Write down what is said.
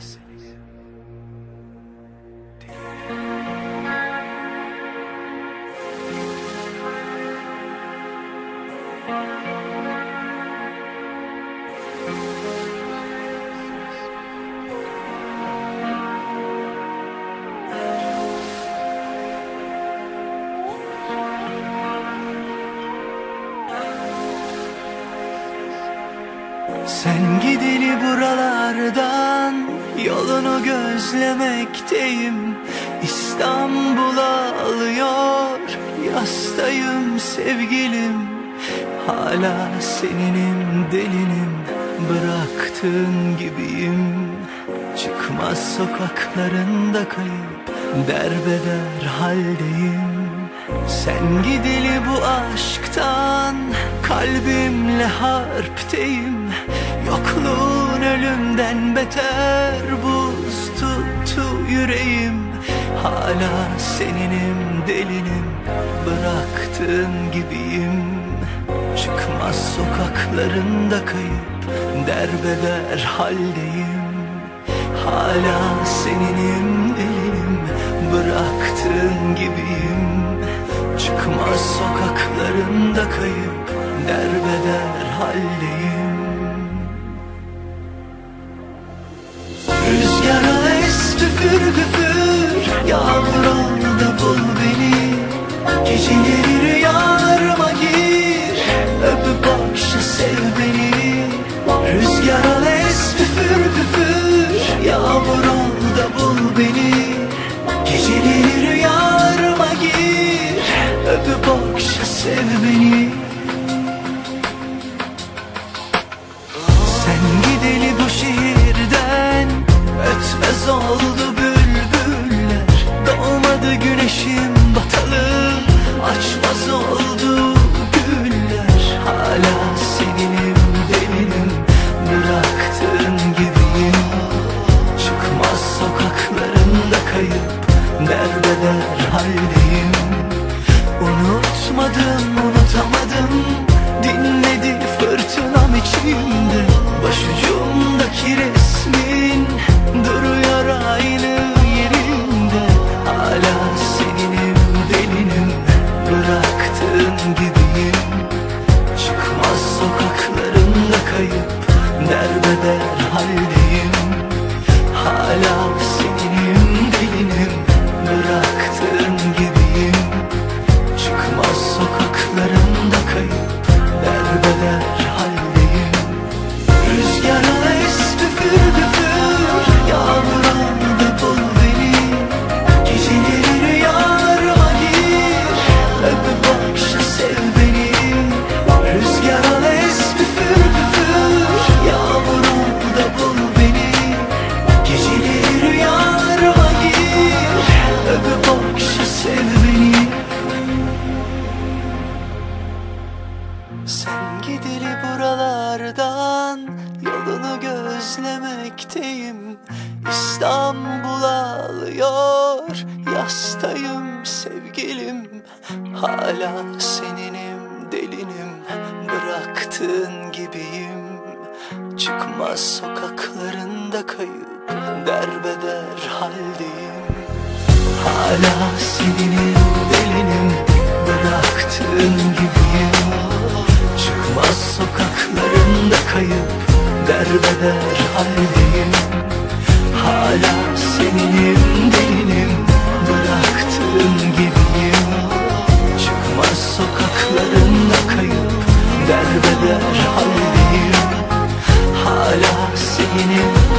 seninim Sen gideli buralardan Yolunu gözlemekteyim. İstanbul'a alıyor Yastayım sevgilim. Hala seninim delinim Bıraktığın gibiyim. Çıkmaz sokaklarında kayıp Derbeder haldeyim sen gideli bu aşktan Kalbimle harpteyim. Yokluğun ölümden beter Buz tuttu yüreğim. Hala seninim delinim Bıraktığın gibiyim. Çıkmaz sokaklarında kayıp Derbeder haldeyim. Hala seninim delinim Bıraktığın sokaklarında kayıp Derbeder haldeyim. Rüzgara es püfür püfür Yağmur ol da bul beni. Geceleri şehirden. Ötmez oldu bülbüller. Doğmadı güneşim batalı Açmaz oldu güller. Hala seninim delinim. Bıraktığın gibiyim. Çıkmaz sokaklarında kayıp. Derbeder haldeyim? Unutmadım, unutamadım Derbeder haldeyim Yolunu gözlemekteyim. İstanbul'a alıyor. Yastayım sevgilim. Hala seninim delinim. Bıraktığın gibiyim. Çıkmaz sokaklarında kayıp Derbeder haldeyim. Hala seninim delinim. Bıraktığın derbeder haldeyim. Hala seninim değilim Bıraktığım gibiyim. Çıkmaz sokaklarında kayıp Derbeder haldeyim. Hala seninim